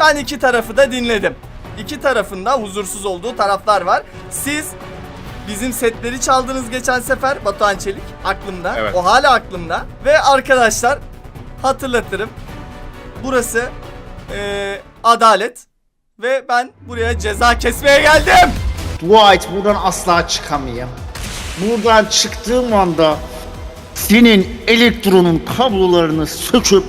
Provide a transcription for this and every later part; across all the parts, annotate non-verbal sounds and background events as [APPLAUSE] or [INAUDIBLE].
Ben iki tarafı da dinledim. İki tarafında huzursuz olduğu taraflar var. Siz bizim setleri çaldınız geçen sefer Batuhan Çelik aklımda. Evet. O hala aklımda. Ve arkadaşlar hatırlatırım. Burası eee, adalet ve ben buraya ceza kesmeye geldim. Dua et buradan asla çıkamayayım. Buradan çıktığım anda senin elektronun kablolarını söküp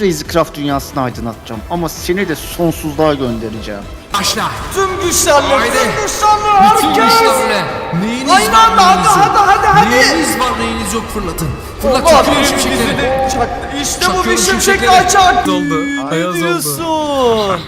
Crazy Craft dünyasını aydınlatacağım. Ama seni de sonsuzluğa göndereceğim. Başla. Tüm güçlerle, Haydi. tüm güçlerle Bütün güçlerle. Neyiniz Aynı var hadi, neyiniz yok. hadi, hadi, hadi. Neyiniz var neyiniz yok fırlatın. Fırlat bizi şimşekleri. de çaktı. İşte bu bir şimşek şimşekleri. kaçak. Oldu, Ne ayaz oldu. diyorsun? [LAUGHS]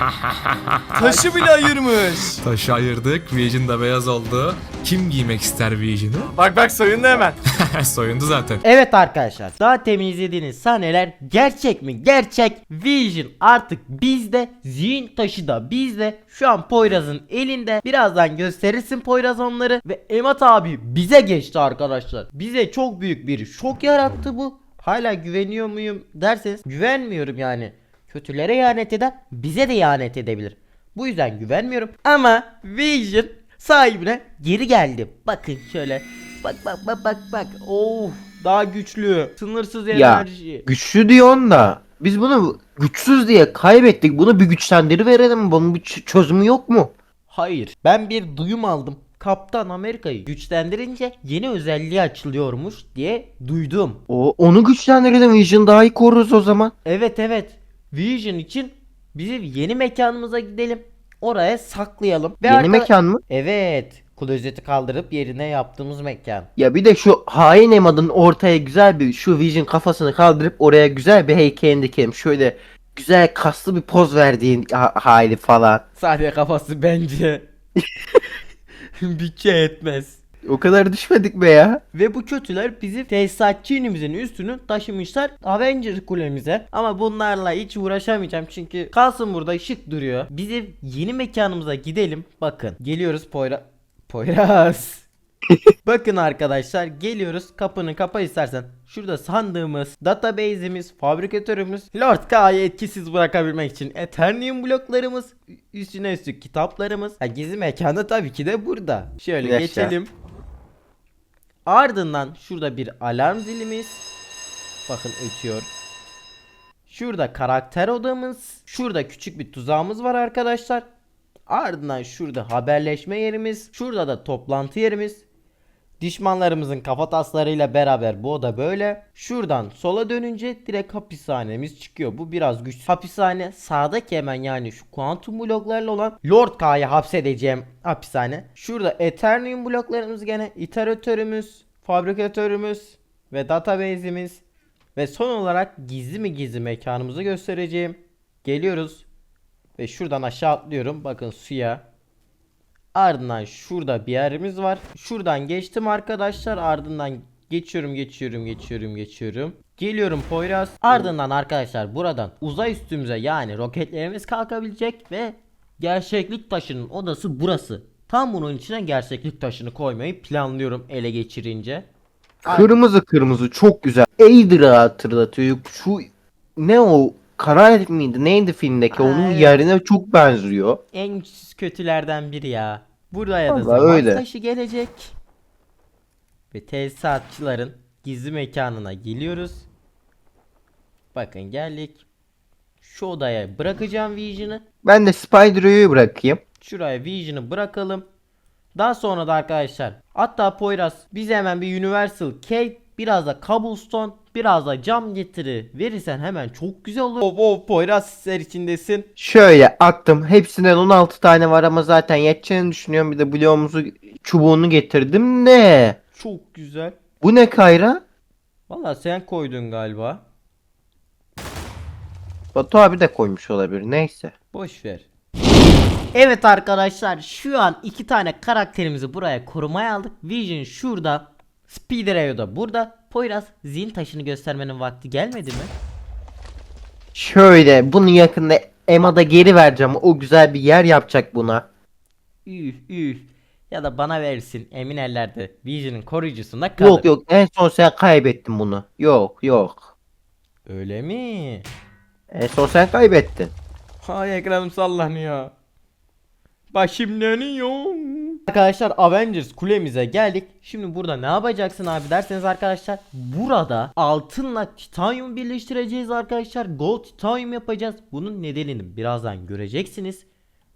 Taşı bile ayırmış. Taşı ayırdık. Vision da beyaz oldu. Kim giymek ister Vision'ı? [LAUGHS] Bak bak soyundu hemen. [LAUGHS] Soyundu zaten. Evet arkadaşlar daha temizlediğiniz sahneler gerçek mi? Gerçek. Vision artık bizde. Zihin taşı da bizde. Şu an Poyraz'ın elinde. Birazdan gösterirsin Poyraz onları. Ve Emat abi bize geçti arkadaşlar. Bize çok büyük bir şok yarattı bu. Hala güveniyor muyum derseniz güvenmiyorum yani. Kötülere ihanet eder bize de ihanet edebilir. Bu yüzden güvenmiyorum. Ama Vision sahibine geri geldi. Bakın şöyle. Bak bak bak bak bak. Oh daha güçlü. Sınırsız Ya enerji. güçlü diyorsun da biz bunu güçsüz diye kaybettik. Bunu bir güçlendiri verelim. Bunun bir çözümü yok mu? Hayır. Ben bir duyum aldım. Kaptan Amerika'yı güçlendirince yeni özelliği açılıyormuş diye duydum. O onu güçlendirelim. Vision daha iyi koruruz o zaman. Evet evet. Vision için bizi yeni mekanımıza gidelim. Oraya saklayalım. Ve Yeni arka- mekan mı? Evet. Klozeti kaldırıp yerine yaptığımız mekan. Ya bir de şu hain Emad'ın ortaya güzel bir şu Vision kafasını kaldırıp oraya güzel bir heykelini dikelim. Şöyle güzel kaslı bir poz verdiğin ha- hali falan. Sadece kafası bence [LAUGHS] [LAUGHS] bütçe etmez. O kadar düşmedik be ya. Ve bu kötüler bizi tesisatçı inimizin üstünü taşımışlar Avenger kulemize. Ama bunlarla hiç uğraşamayacağım çünkü kalsın burada şık duruyor. Bizi yeni mekanımıza gidelim. Bakın geliyoruz Poyra... Poyraz. [LAUGHS] Bakın arkadaşlar geliyoruz kapını kapa istersen. Şurada sandığımız, database'imiz, fabrikatörümüz, Lord K'yı etkisiz bırakabilmek için Eternium bloklarımız, üstüne üstlük kitaplarımız. Ha, gizli mekanı tabii ki de burada. Şöyle dakika. geçelim. Ardından şurada bir alarm zilimiz. Bakın ötüyor. Şurada karakter odamız. Şurada küçük bir tuzağımız var arkadaşlar. Ardından şurada haberleşme yerimiz. Şurada da toplantı yerimiz. Düşmanlarımızın kafataslarıyla beraber bu oda böyle. Şuradan sola dönünce direkt hapishanemiz çıkıyor. Bu biraz güç. Hapishane sağdaki hemen yani şu kuantum bloklarla olan Lord K'yı hapsedeceğim hapishane. Şurada Eternium bloklarımız gene iteratörümüz, fabrikatörümüz ve database'imiz. Ve son olarak gizli mi gizli mekanımızı göstereceğim. Geliyoruz. Ve şuradan aşağı atlıyorum. Bakın suya. Ardından şurada bir yerimiz var. Şuradan geçtim arkadaşlar. Ardından geçiyorum geçiyorum geçiyorum geçiyorum. Geliyorum Poyraz. Ardından arkadaşlar buradan uzay üstümüze yani roketlerimiz kalkabilecek ve gerçeklik taşının odası burası. Tam bunun içine gerçeklik taşını koymayı planlıyorum ele geçirince. Kırmızı kırmızı çok güzel. Ader'ı hatırlatıyor. Şu ne o? Kara miydi? Neydi filmdeki? Onun yerine çok benziyor. En güçsüz kötülerden biri ya. Buraya da Vallahi zaman öyle. taşı gelecek. Ve tesisatçıların gizli mekanına geliyoruz. Bakın geldik. Şu odaya bırakacağım Vision'ı. Ben de Spider-Man'i bırakayım. Şuraya Vision'ı bırakalım. Daha sonra da arkadaşlar hatta Poyraz bize hemen bir Universal Cape biraz da Cobblestone biraz da cam getiri verirsen hemen çok güzel olur. Of of Poyraz sizler içindesin. Şöyle attım. Hepsinden 16 tane var ama zaten yeteceğini düşünüyorum. Bir de bloğumuzu çubuğunu getirdim. Ne? Çok güzel. Bu ne Kayra? Valla sen koydun galiba. Batu abi de koymuş olabilir. Neyse. Boş ver. Evet arkadaşlar şu an iki tane karakterimizi buraya korumaya aldık. Vision şurada. Speederayo da burada. Poyraz zihin taşını göstermenin vakti gelmedi mi? Şöyle bunu yakında Emma'da geri vereceğim. O güzel bir yer yapacak buna. Üf üf. Ya da bana verirsin emin ellerde. Vision'ın koruyucusunda kalır. Yok yok en son sen kaybettin bunu. Yok yok. Öyle mi? En son sen kaybettin. Ay ekranım sallanıyor. Başım dönüyor. Arkadaşlar Avengers kulemize geldik. Şimdi burada ne yapacaksın abi derseniz arkadaşlar burada altınla titanyum birleştireceğiz arkadaşlar. Gold titanyum yapacağız. Bunun nedenini birazdan göreceksiniz.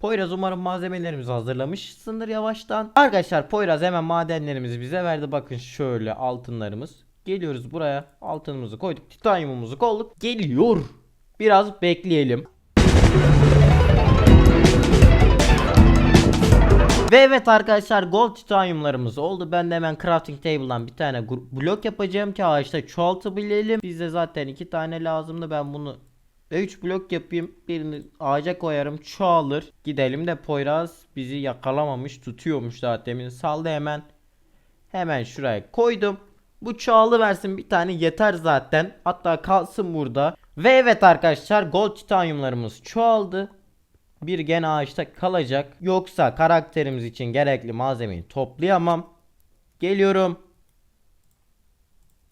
Poyraz umarım malzemelerimizi hazırlamışsındır yavaştan. Arkadaşlar Poyraz hemen madenlerimizi bize verdi. Bakın şöyle altınlarımız. Geliyoruz buraya. Altınımızı koyduk. Titanyumumuzu koyduk. Geliyor. Biraz bekleyelim. Ve evet arkadaşlar gold titanyumlarımız oldu. Ben de hemen crafting table'dan bir tane blok yapacağım ki ağaçta çoğaltabilelim. Bize zaten iki tane lazımdı. Ben bunu 3 blok yapayım. Birini ağaca koyarım çoğalır. Gidelim de Poyraz bizi yakalamamış tutuyormuş daha demin. Saldı hemen. Hemen şuraya koydum. Bu çoğalı versin bir tane yeter zaten. Hatta kalsın burada. Ve evet arkadaşlar gold titanyumlarımız çoğaldı. Bir gene ağaçta kalacak. Yoksa karakterimiz için gerekli malzemeyi toplayamam. Geliyorum.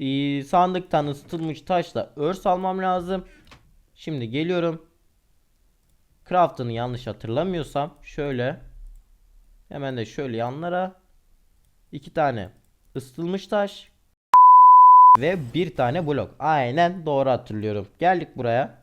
Ee, sandıktan ısıtılmış taşla örs almam lazım. Şimdi geliyorum. Craft'ını yanlış hatırlamıyorsam şöyle. Hemen de şöyle yanlara. iki tane ısıtılmış taş. Ve bir tane blok. Aynen doğru hatırlıyorum. Geldik buraya.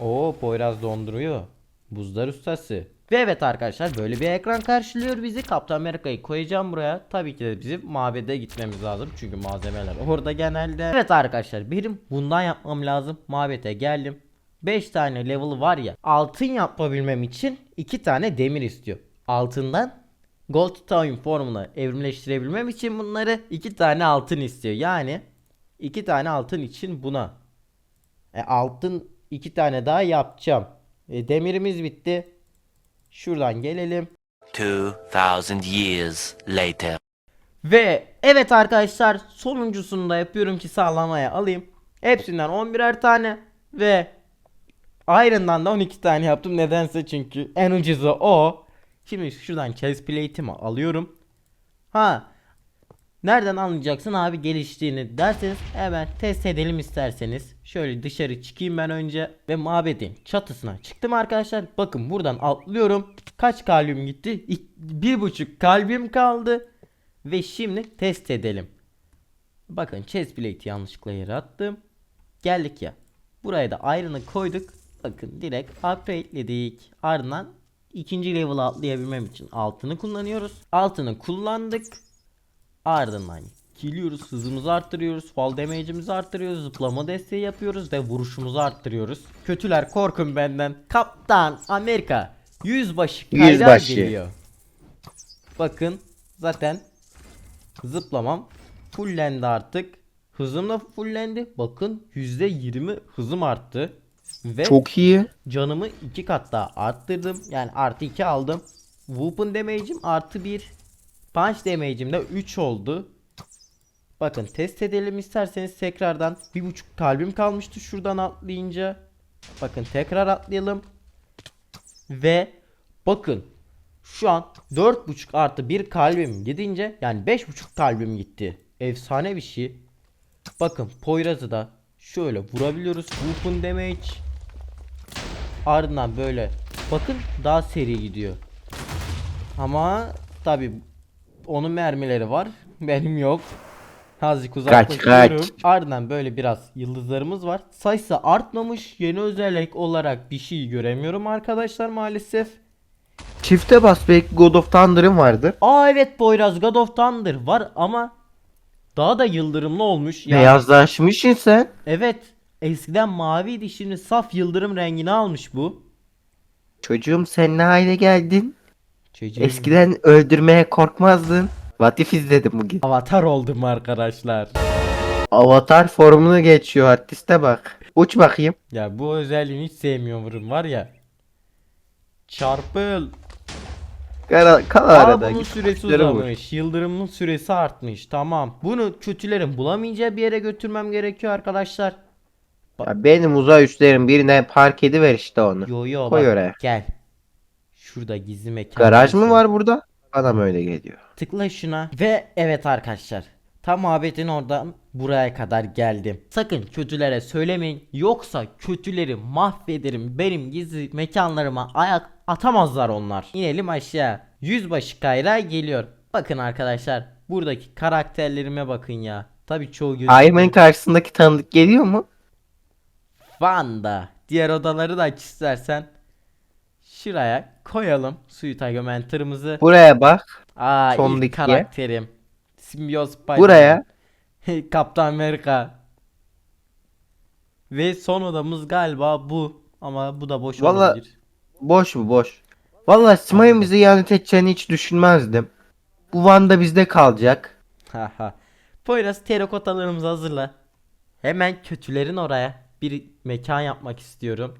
Oo Poyraz donduruyor. Buzlar ustası. Ve evet arkadaşlar böyle bir ekran karşılıyor bizi. Kaptan Amerika'yı koyacağım buraya. Tabii ki de bizim mabede gitmemiz lazım. Çünkü malzemeler orada genelde. Evet arkadaşlar benim bundan yapmam lazım. Mabete geldim. 5 tane level var ya. Altın yapabilmem için 2 tane demir istiyor. Altından Gold Titanium formuna evrimleştirebilmem için bunları 2 tane altın istiyor. Yani 2 tane altın için buna. E, altın 2 tane daha yapacağım. E, demirimiz bitti. Şuradan gelelim. 2,000 years later. Ve evet arkadaşlar sonuncusunu da yapıyorum ki sağlamaya alayım. Hepsinden 11'er tane ve Iron'dan da 12 tane yaptım nedense çünkü en ucuzu o. Şimdi şuradan chest plate'imi alıyorum. Ha Nereden anlayacaksın abi geliştiğini derseniz hemen test edelim isterseniz. Şöyle dışarı çıkayım ben önce ve mabedin çatısına çıktım arkadaşlar. Bakın buradan atlıyorum. Kaç kalbim gitti? İ- Bir buçuk kalbim kaldı. Ve şimdi test edelim. Bakın chest plate'i yanlışlıkla yere attım. Geldik ya. Buraya da iron'ı koyduk. Bakın direkt upgrade'ledik. Ardından ikinci level'a atlayabilmem için altını kullanıyoruz. Altını kullandık. Ardından geliyoruz hızımızı arttırıyoruz. Fall damage'imizi arttırıyoruz. Zıplama desteği yapıyoruz ve vuruşumuzu arttırıyoruz. Kötüler korkun benden. Kaptan Amerika yüzbaşı kaylar Yüzbaşı. geliyor. Bakın zaten zıplamam fullendi artık. Hızım da fullendi. Bakın %20 hızım arttı. Ve Çok iyi. canımı iki kat daha arttırdım. Yani artı 2 aldım. Weapon damage'im artı 1. Punch damage'im de 3 oldu. Bakın test edelim isterseniz tekrardan. Bir buçuk kalbim kalmıştı şuradan atlayınca. Bakın tekrar atlayalım. Ve bakın şu an 4.5 artı 1 kalbim gidince yani 5.5 kalbim gitti. Efsane bir şey. Bakın Poyraz'ı da şöyle vurabiliyoruz. Weapon damage. Ardından böyle bakın daha seri gidiyor. Ama tabi onun mermileri var. Benim yok. Azıcık uzaklaşıyorum. kaç. Ardından böyle biraz yıldızlarımız var. Sayısı artmamış. Yeni özellik olarak bir şey göremiyorum arkadaşlar maalesef. Çifte bas belki God of Thunder'ın vardır. Aa evet Poyraz God of Thunder var ama daha da yıldırımlı olmuş. Yani, Beyazlaşmışsın sen. Evet. Eskiden maviydi şimdi saf yıldırım rengini almış bu. Çocuğum sen ne hale geldin? Çocuğum, Eskiden öldürmeye korkmazdın. What if izledim bugün. Avatar oldum arkadaşlar. Avatar formunu geçiyor artiste bak. Uç bakayım. Ya bu özelliğini hiç sevmiyorum var ya. Çarpıl. Kal, kal Aa arada. bunun Git süresi kuşlara vur. uzamış. Yıldırımın süresi artmış. Tamam. Bunu kötülerin bulamayacağı bir yere götürmem gerekiyor arkadaşlar. Ya benim uzay üstlerim birine park ediver işte onu. Yo yo Koy bak, oraya. Gel. Şurada gizli mekan. Garaj mı var burada? Bana mı öyle geliyor? Tıkla şuna. Ve evet arkadaşlar. Tam mabetin oradan buraya kadar geldim. Sakın kötülere söylemeyin yoksa kötüleri mahvederim. Benim gizli mekanlarıma ayak atamazlar onlar. İnelim aşağı. Yüzbaşı Kayra geliyor. Bakın arkadaşlar buradaki karakterlerime bakın ya. Tabi çoğu gözükmüyor. Ironman'in karşısındaki tanıdık geliyor mu? Vanda. Diğer odaları da aç istersen. Şuraya koyalım suit argumenterımızı. Buraya bak. Aa Son ilk dikye. karakterim. Simbiyoz Spider-Man. Buraya. [LAUGHS] Kaptan Amerika. Ve son odamız galiba bu. Ama bu da boş Valla- olabilir. Boş mu boş. Valla Smay'ın bizi ihanet edeceğini hiç düşünmezdim. Bu Wanda bizde kalacak. Haha. Poyraz terakotalarımızı hazırla. Hemen kötülerin oraya bir mekan yapmak istiyorum.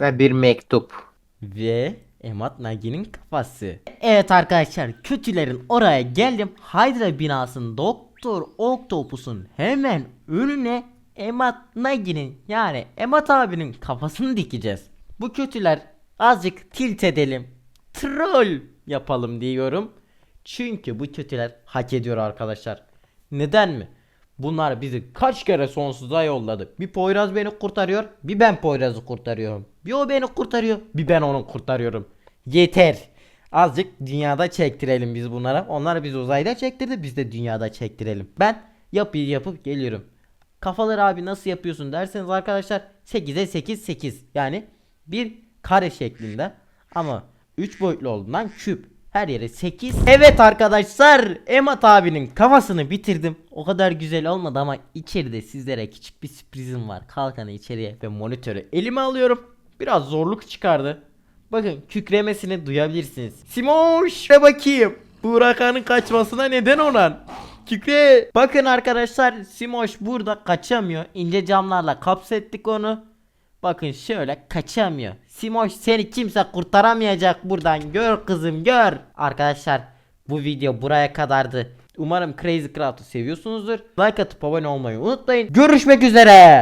Ve bir mektup. Ve Emat Nagi'nin kafası. Evet arkadaşlar kötülerin oraya geldim. Hydra binasının Doktor Octopus'un hemen önüne Emat Nagi'nin yani Emat abinin kafasını dikeceğiz. Bu kötüler azıcık tilt edelim. Troll yapalım diyorum. Çünkü bu kötüler hak ediyor arkadaşlar. Neden mi? Bunlar bizi kaç kere sonsuza yolladı. Bir Poyraz beni kurtarıyor, bir ben Poyraz'ı kurtarıyorum. Bir o beni kurtarıyor, bir ben onu kurtarıyorum. Yeter. Azıcık dünyada çektirelim biz bunlara. Onlar bizi uzayda çektirdi, biz de dünyada çektirelim. Ben yapıyı yapıp geliyorum. Kafaları abi nasıl yapıyorsun derseniz arkadaşlar 8'e 8 8 yani bir kare şeklinde ama 3 boyutlu olduğundan küp. Her yere 8. Evet arkadaşlar Emat abinin kafasını bitirdim. O kadar güzel olmadı ama içeride sizlere küçük bir sürprizim var. Kalkanı içeriye ve monitörü elime alıyorum. Biraz zorluk çıkardı. Bakın kükremesini duyabilirsiniz. Simoş ve bakayım. Burak'ın kaçmasına neden olan. Kükre. Bakın arkadaşlar Simoş burada kaçamıyor. İnce camlarla kapsettik onu. Bakın şöyle kaçamıyor. Simoş seni kimse kurtaramayacak buradan. Gör kızım gör. Arkadaşlar bu video buraya kadardı. Umarım Crazy Craft'ı seviyorsunuzdur. Like atıp abone olmayı unutmayın. Görüşmek üzere.